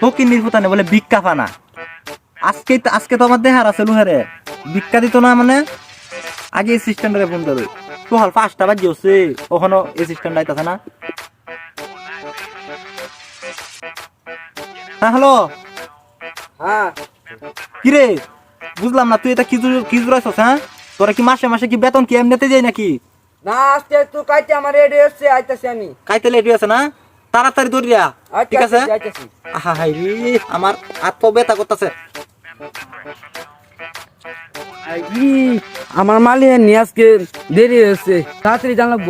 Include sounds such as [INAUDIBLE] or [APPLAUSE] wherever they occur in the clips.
ফকির বলে ভিক্ষা পানা। আজকে তো আজকে তো আমার দেহার আছে লুহারে। ভিক্ষা দিত না মানে? আগে অ্যাসিস্ট্যান্টরে ফোন দেবে তো হাল পাঁচটা বাজে হচ্ছে। ওখানে অ্যাসিস্ট্যান্ট আইতাছে না। হ্যাঁ হ্যালো? হ্যাঁ। কিরে? বুঝলাম না তুই এটা কি কি জুড়াইছস হ্যাঁ? তোরা কি মাসে মাসে কি বেতন কি এমনিতে যাই নাকি? না আজকে তুই কাইতে আমার রেডি হচ্ছে আইতাছি আমি। কাইতে রেডি আছে না? তাড়াতাড়ি দৌড়িয়া ঠিক আছে? হাই আমার আত্ম ব্যথা করতেছে। আমার মালিক নিয়ে আজকে দেরি হয়েছে। তাড়াতাড়ি জানাব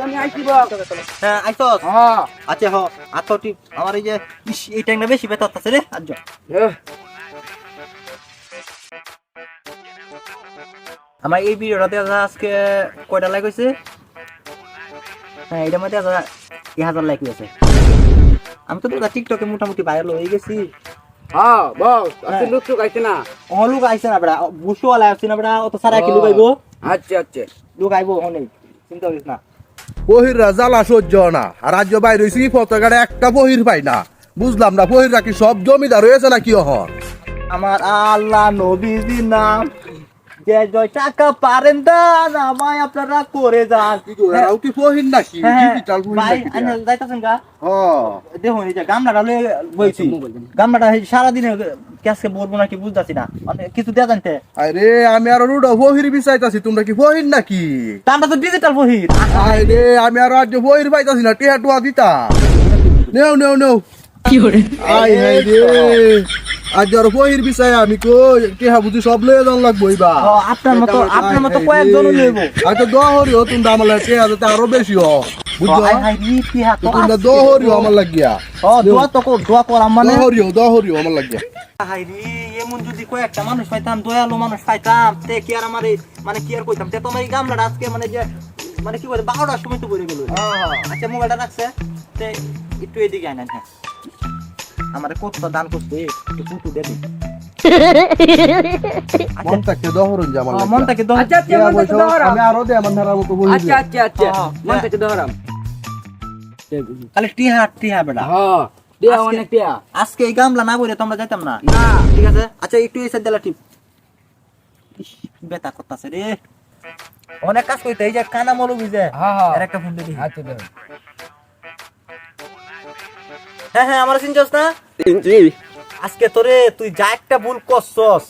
আমি আইছি বাপ হ্যাঁ হ্যাঁ। আচ্ছা হ আমার এই যে এই টাইমটা বেশি ব্যথা করতেছে রে আজ এহ, আমার এই ভিডিওটাতে আজকে কয়টা লাইক হয়েছে? হ্যাঁ এটার মধ্যে হাজার হাজার লাইক হয়েছে আমি তো দাদা টিকটকে মোটামুটি ভাইরাল হয়ে গেছি। হ্যাঁ বস হ্যাঁ। লোক তো না? ও লোক আইছে না বেড়া বুসু ওয়ালা আসছে না বেড়া অত সারা কি লোক আইবো আচ্ছা আচ্ছা। লোক আইবো অনেক চিন্তা করিস না। সহ্য না আর রাজ্য বাইরে হয়েছি পতাকাটা একটা বহির পাই না। বুঝলাম না সব জমিদার হয়েছে নাকি অহন? আমার আল্লাহ নবীজির নাম যে জয় টাকা পারেন দান আমায় আপনারা করে যান। কি বহির নাকি? হ্যাঁ, ডিজিটাল বহির ভাই, নাকি? যাইতাছেন গা? হ্যাঁ। দেখুন এই যে গামলাটা লয়ে বইছি। গামলাটা সারাদিনে ক্যাসকে বলব নাকি বুঝতেছি না। মানে কিছু দেয়া জানতে। আরে আমি আর রুডো বহির বিচাইতাছি তোমরা কি বহির নাকি? আমরা তো ডিজিটাল বহি আরে আমি আর রাজ্য বহির পাইতাছি না টিয়া টুয়া দিতা। নেও নেও নেও। আই হাই রে। আজ আর বহির বিচাই আমি কই টিহা বুঝি সব লয়ে যান লাগবো এইবার। আপনার মতো আপনার মতো কয়েকজন লইব। আচ্ছা দহরি ও তোমরা আমার লাগে টিহা যাতে আরও বেশি হ। বুঝছ? হাই হাই রি কি হাত তোমরা দহরি আমার লাগিয়া। ও দোয়া তো কর দোয়া কর মানে। দহরিও দহরিও আমার লাগিয়া। হাই রি এমন যদি কয়েকটা মানুষ পাইতাম দয়ালু মানুষ পাইতাম তে কি আর আমার মানে কি আর কইতাম? তে তোমার এই গামলাটা আজকে মানে যে মানে কি বলে বারোটার সময় তো বলে গেল। আচ্ছা মোবাইলটা রাখছে। তে একটু এদিকে আয় না হ্যাঁ। আমার কত দান করছে একটু কুটু দে দিই। [LAUGHS] মন থাকতে দহরুন যে আমার ও, লাগিয়া মনটাকে দহ আচ্ছা আচ্ছা মন দহরাম। আমি আরও দে আমার বহি আচ্ছা আচ্ছা আচ্ছা হ্যাঁ, মন থেকে দহরাম। খালি টিহা টিহা বেটা। হ্যাঁ আজকে- অনেক দেয়া আজকে এই গামলা না বলে তোমরা যাইতাম না? না। ঠিক আছে? আচ্ছা একটু এই সাইড দিলা টিপ বেতা করতেছে রে। অনেক কাজ করতে এই যে কানা মলু বিজে হ্যাঁ হ্যাঁ। একটা ফোন দিই। আচ্ছা হ্যাঁ হ্যাঁ আমার চিনছস না? আজকে তোরে তুই যা একটা ভুল করছস।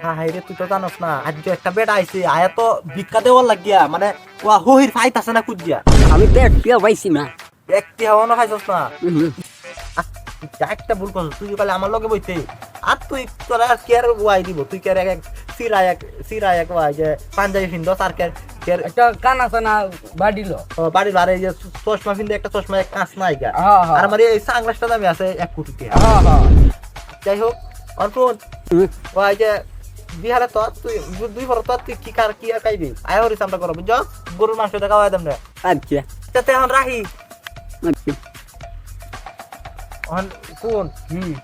হ্যাঁ হ্যাঁ রে, তুই তো জানোস না, আজ একটা বেটা আইছে, আয়া তো ভিক্ষা দেওয়ার লাগিয়া মানে ওয়া হহির ফাইত আছে না কুজিয়া আমি তো একটা পাইছি না? একটি হাওয়া না খাইছস না যা একটা ভুল করছস, তুই কালে আমার লগে বইতে। আর তুই, তোরা আর কি আর ওয়াই দিব? তুই কে আর এক সিরা এক সিরা এক ওয়াই যে পাঞ্জাবি ফিন্দস আর কে একটা কানা সানা বাড়িল ও, বাড়ির আর এই যে চশমা একটা চশমা কাঁচ নাই গা হ্যাঁ হ্যাঁ। আর আমার এই সানগ্লাসটা দামি আছে এক কোটি টাকা হ্যাঁ। যাই হোক অর্পণ ওই যে বিহারে তো তুই দুই বড় তো তুই কি কার কি আর খাইবি? আয় হরিস আমরা করব। গরুর মাংস দেখা হয় আচ্ছা। এখন রাহি আচ্ছা। কোন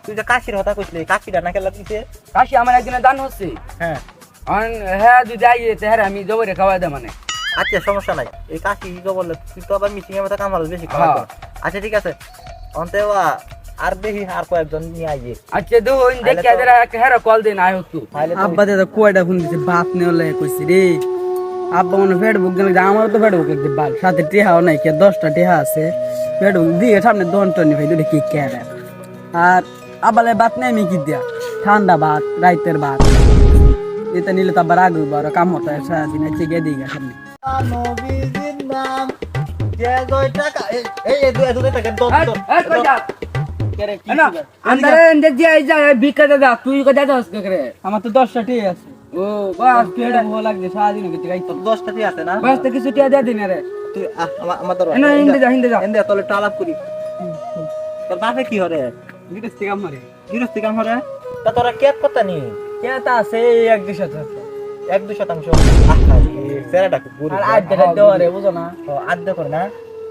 তুই যে কাশির কথা কইছিলি কাশিটা না খেলা দিছে? কাশি আমার একদিনে দান হচ্ছে। হ্যাঁ। হ্যাঁ যদি যাই তেহারে আমি জবরে খাওয়া দে মানে। আচ্ছা সমস্যা নাই। এই কাশি কি বললে তুই তো আবার মিটিং এর মধ্যে কামাল বেশি খাওয়া হ্যাঁ। আচ্ছা ঠিক আছে। অন্তে আর দেখি আর কয়েকজন নিয়ে আইয়ে। আচ্ছা দেখো দেখি আজ একটা কল দিন আয় হতো আব্বা দাদা কয়টা ফোন দিছে? বাপ নেওয়া লাগে কইছে রে। আব্বা মনে ফেসবুক দিলে আমারও তো ফেসবুক একদিন বাল সাথে টেহাও নাই কে দশটা টেহা আছে। ফেসবুক দিয়ে সামনে দন টনি ভাই দুটো কি কেড়ে আর আব্বালে ভাত নেই আমি কি দিয়া? ঠান্ডা ভাত রাইতের ভাত এটা নিলে তো আবার আগে আর কাম হতো সারাদিন আছে গিয়ে দিই করে আমার তো দশটা টেহা আছে। ও বাস পেট ভালো লাগছে সারাদিন কিছু খাইতে তোর দশটা ঠিক আছে না? বাস তো কিছু টিয়া দে দিন রে। তুই আমার এ না, হিন্দে যা, হিন্দে যা। হিন্দে তোলে একটু আলাপ করি। তোর বাপে কি হরে বিদেশ থেকে আমারে গৃহস্থী কাম হরে তা তোরা কেপ করতে নি কে আছে এক দুই এক দুই শতাংশ। আর দেওয়া রে বুঝো না। আদ্য করে না?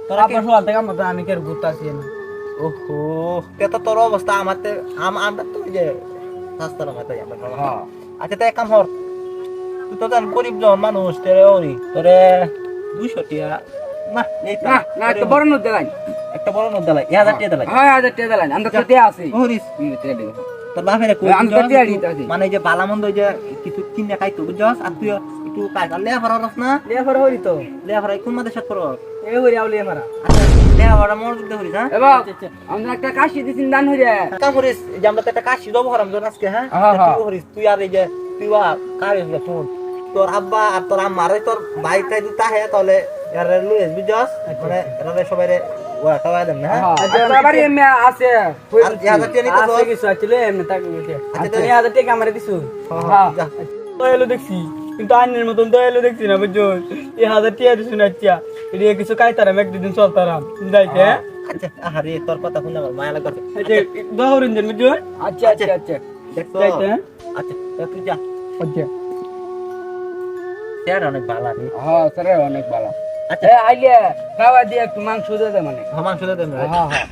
তোরা আব্বা সকাল থেকে আমার আমি কে ঘুরতে আসি না। ওহো তে তোর অবস্থা আমার আম আমরা তো যে রাস্তার মাথায় আমরা হ্যাঁ। আচ্ছা তো এক কাম হর তুই তো জান গরিব জন মানুষ তোরে ওরি। তোরে দুইশো টিয়া না না না একটা বড় নোট একটা বড় নোট দিলাই। হাজার টাকা দিলাই। হ্যাঁ হাজার টাকা দিলাম আমরা তো টিয়া আছি। টিয়া। তোর বাপের। মানে যে ভালো মন্দ যে কিছু কিনে খাইতো বুঝছস? আর তুই একটু কাজ আর লেয়া ফরা রস না? লেফারা হরি তো। লেয়া ফরা কোন মাদের সাথে করস এ হরি আউ লেফারা আচ্ছা লেয়া ফরা হ্যাঁ? আমরা একটা কাশি দিছিন দান হইরে কাম করিস যে আমরা একটা কাশি দেবো হারাম তোর আজকে হ্যাঁ? হ্যাঁ, হ্যাঁ। তুই আর এই যে তুই বা কার হইস ফোন? তোর আব্বা আর তোর আম্মা আর তোর ভাই টাই যদি তাহে তাহলে এরা লুইস বুঝছস? মানে এরা সবাই রে ওরা দেন না হ্যাঁ আচ্ছা এমনি আছে আর এই টাকা নিতে আছে কিছু আছে এমনি তাকে বলতে আচ্ছা, তুমি হাজার টাকা আমারে দিছো? হ্যাঁ যা। দেখছি কিন্তু আইনের মতন দয়ালু দেখছি না বুঝছ? এই হাজার টাকা দিছো আচ্ছা। এটা কিছু খাইতারাম একদিন চলতারাম। যাইতে হ্যাঁ। আচ্ছা আহারে তোর কথা শুনে আমার মায়া লাগছে। আচ্ছা দহরেন যেন বুঝছ? আচ্ছা আচ্ছা আচ্ছা দেখছ যাইতে হ্যাঁ। আচ্ছা তুই যা। আচ্ছা। স্যার অনেক ভালো হ্যাঁ স্যার অনেক ভালো। আচ্ছা আচ্ছা। আইলে খাওয়া দিয়ে একটু মাংস দিয়ে মানে। হ্যাঁ, মাংস দিয়ে দেবেন হ্যাঁ হ্যাঁ।